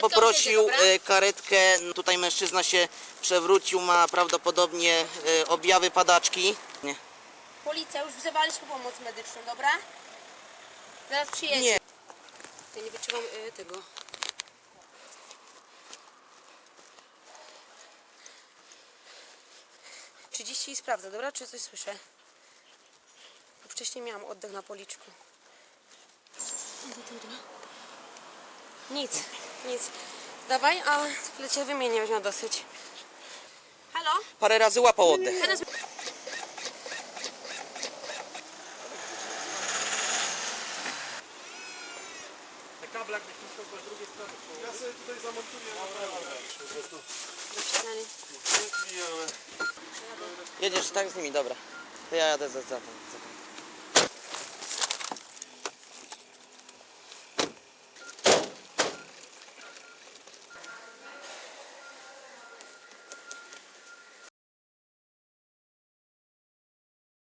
Poprosił Dobra. e, karetkę, tutaj mężczyzna się przewrócił, ma prawdopodobnie e, objawy padaczki. Nie. Policja, już wzywaliśmy pomoc medyczną, dobra? Zaraz przyjedzie. Nie. Ja nie wytrzymam y, tego. Trzydzieści i sprawdzę, dobra? Czy coś słyszę? Bo Wcześniej miałam oddech na policzku. Nic, nic. Dawaj, a tyle cię wymienię, już na dosyć. Halo? Parę razy łapał oddech. Teraz... Ja sobie tutaj zamontuję naprawdę. Jedziesz tak z nimi, dobra. To ja jadę za, za tym.